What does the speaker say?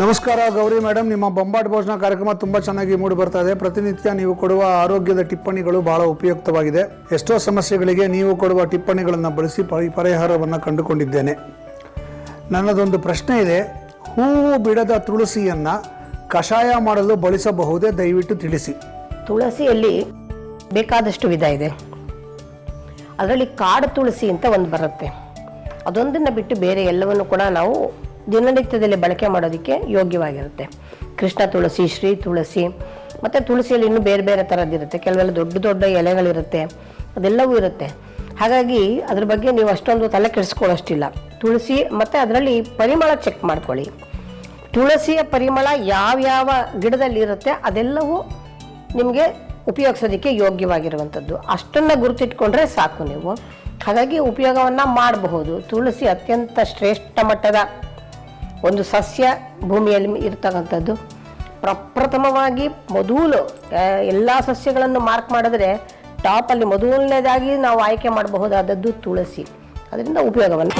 ನಮಸ್ಕಾರ ಗೌರಿ ಮೇಡಮ್ ನಿಮ್ಮ ಬೊಂಬಾಟ್ ಭೋಜನ ಕಾರ್ಯಕ್ರಮ ತುಂಬ ಚೆನ್ನಾಗಿ ಮೂಡಿ ಬರ್ತಾ ಇದೆ. ಪ್ರತಿನಿತ್ಯ ನೀವು ಕೊಡುವ ಆರೋಗ್ಯದ ಟಿಪ್ಪಣಿಗಳು ಬಹಳ ಉಪಯುಕ್ತವಾಗಿದೆ. ಎಷ್ಟೋ ಸಮಸ್ಯೆಗಳಿಗೆ ನೀವು ಕೊಡುವ ಟಿಪ್ಪಣಿಗಳನ್ನು ಬಳಸಿ ಪರಿ, ಪರಿಹಾರವನ್ನು ಕಂಡುಕೊಂಡಿದ್ದೇನೆ. ನನ್ನದೊಂದು ಪ್ರಶ್ನೆ ಇದೆ. ಹೂವು ಬಿಡದ ತುಳಸಿಯನ್ನು ಕಷಾಯ ಮಾಡಲು ಬಳಸಬಹುದೇ? ದಯವಿಟ್ಟು ತಿಳಿಸಿ. ತುಳಸಿಯಲ್ಲಿ ಬೇಕಾದಷ್ಟು ವಿಧ ಇದೆ. ಅದರಲ್ಲಿ ಕಾಡು ತುಳಸಿ ಅಂತ ಒಂದು ಬರುತ್ತೆ. ಅದೊಂದನ್ನು ಬಿಟ್ಟು ಬೇರೆ ಎಲ್ಲವನ್ನು ಕೂಡ ನಾವು ದಿನನಿತ್ಯದಲ್ಲಿ ಬಳಕೆ ಮಾಡೋದಕ್ಕೆ ಯೋಗ್ಯವಾಗಿರುತ್ತೆ. ಕೃಷ್ಣ ತುಳಸಿ, ಶ್ರೀ ತುಳಸಿ, ಮತ್ತು ತುಳಸಿಯಲ್ಲಿ ಇನ್ನೂ ಬೇರೆ ಬೇರೆ ಥರದ್ದಿರುತ್ತೆ ಕೆಲವೆಲ್ಲ ದೊಡ್ಡ ದೊಡ್ಡ ಎಲೆಗಳಿರುತ್ತೆ. ಅದೆಲ್ಲವೂ ಇರುತ್ತೆ. ಹಾಗಾಗಿ ಅದ್ರ ಬಗ್ಗೆ ನೀವು ಅಷ್ಟೊಂದು ತಲೆ ಕೆಡಿಸ್ಕೊಳ್ಳೋಷ್ಟಿಲ್ಲ ತುಳಸಿ ಮತ್ತು ಅದರಲ್ಲಿ ಪರಿಮಳ ಚೆಕ್ ಮಾಡ್ಕೊಳ್ಳಿ. ತುಳಸಿಯ ಪರಿಮಳ ಯಾವ್ಯಾವ ಗಿಡದಲ್ಲಿ ಇರುತ್ತೆ ಅದೆಲ್ಲವೂ ನಿಮಗೆ ಉಪಯೋಗಿಸೋದಕ್ಕೆ ಯೋಗ್ಯವಾಗಿರುವಂಥದ್ದು. ಅಷ್ಟನ್ನು ಗುರುತಿಟ್ಕೊಂಡ್ರೆ ಸಾಕು ನೀವು. ಹಾಗಾಗಿ ಉಪಯೋಗವನ್ನು ಮಾಡಬಹುದು. ತುಳಸಿ ಅತ್ಯಂತ ಶ್ರೇಷ್ಠ ಮಟ್ಟದ ಒಂದು ಸಸ್ಯ ಭೂಮಿಯಲ್ಲಿ ಇರ್ತಕ್ಕಂಥದ್ದು. ಪ್ರಪ್ರಥಮವಾಗಿ ಮೊದಲು ಎಲ್ಲ ಸಸ್ಯಗಳನ್ನು ಮಾರ್ಕ್ ಮಾಡಿದ್ರೆ ಟಾಪಲ್ಲಿ ಮೊದಲನೇದಾಗಿ ನಾವು ಆಯ್ಕೆ ಮಾಡಬಹುದಾದದ್ದು ತುಳಸಿ. ಅದರಿಂದ ಉಪಯೋಗವನ್ನು